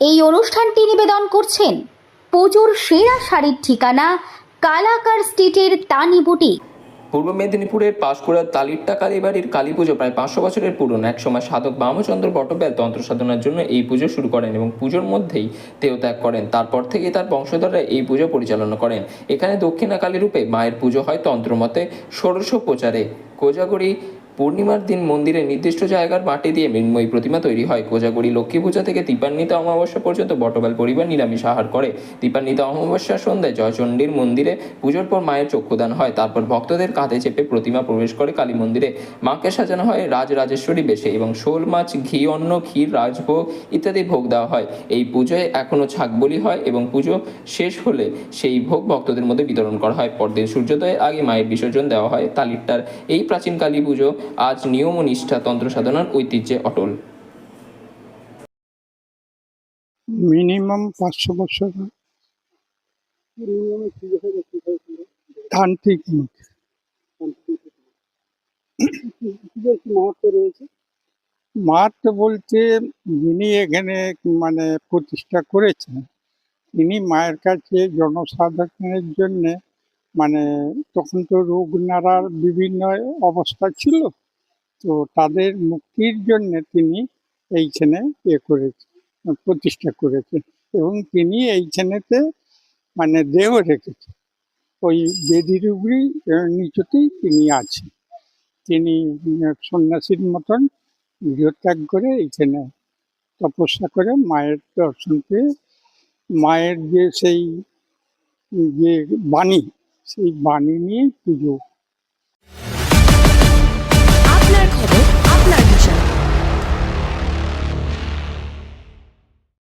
এই অনুষ্ঠানটি নিবেদন করছেন পুজোর সেরা শাড়ির ঠিকানা কালাকার স্ট্রিটের তানি বুটিক। পূর্ব মেদিনীপুরের পাঁশকুড়ার তালিরটা কালীবাড়ির কালী পুজো প্রায় পাঁচশো বছরের পুরনো। একসময় সাধক বামচন্দ্র বটব্যাল তন্ত্র সাধনার জন্য এই পুজো শুরু করেন এবং পুজোর মধ্যেই দেহত্যাগ করেন। তারপর থেকেই তার বংশধররা এই পুজো পরিচালনা করেন। এখানে দক্ষিণা কালী রূপে মায়ের পুজো হয় তন্ত্রমতে, ষোড়শ প্রচারে। কোজাগরি পূর্ণিমার দিন মন্দিরে নির্দিষ্ট জায়গার মাটি দিয়ে মৃন্ময়ী প্রতিমা তৈরি হয়। কোজাগরি লক্ষ্মী পূজা থেকে তিপান্বিত অমাবস্যা পর্যন্ত বটবাল পরিবার নিরামিষ আহার করে। তিপান্বিত অমাবস্যার সন্ধ্যায় জয়চণ্ডীর মন্দিরে পুজোর পর মায়ের চক্ষুদান হয়। তারপর ভক্তদের কাঁধে চেপে প্রতিমা প্রবেশ করে কালী মন্দিরে। মাকে সাজানো হয় রাজরাজেশ্বরী বেশে এবং শোল মাছ, ঘি, অন্ন, ক্ষীর, রাজভোগ ইত্যাদি ভোগ দেওয়া হয়। এই পুজোয় এখনও ছাগ বলি হয় এবং পুজো শেষ হলে সেই ভোগ ভক্তদের মধ্যে বিতরণ করা হয়। পরদিন সূর্যোদয়ের আগে মায়ের বিসর্জন দেওয়া হয়। তালিরটার এই প্রাচীন কালী পুজো আজ নিয়ম ও নিষ্ঠা তন্ত্র সাধনার ঐতিহ্যে অটল। মিনিমাম পাঁচশো বছর তান্ত্রিক মাহাত্ম বলতে যিনি এখানে মানে প্রতিষ্ঠা করেছেন, তিনি মায়ের কাছে জনসাধারণের জন্যে মানে তখন তো রোগ নাড়ার বিভিন্ন অবস্থা ছিল, তো তাদের মুক্তির জন্য তিনি এইখানে এ করেছে, প্রতিষ্ঠা করেছেন এবং তিনি এইখানেতে মানে দেহ রেখেছেন ওই বেদির উপরই নিচতেই তিনি আছেন। তিনি সন্ন্যাসীর মতন গৃহত্যাগ করে এইখানে তপস্যা করে মায়ের দর্শন পেয়ে, মায়ের যে সেই, যে বাণী সেই বাণী নিয়ে পুজো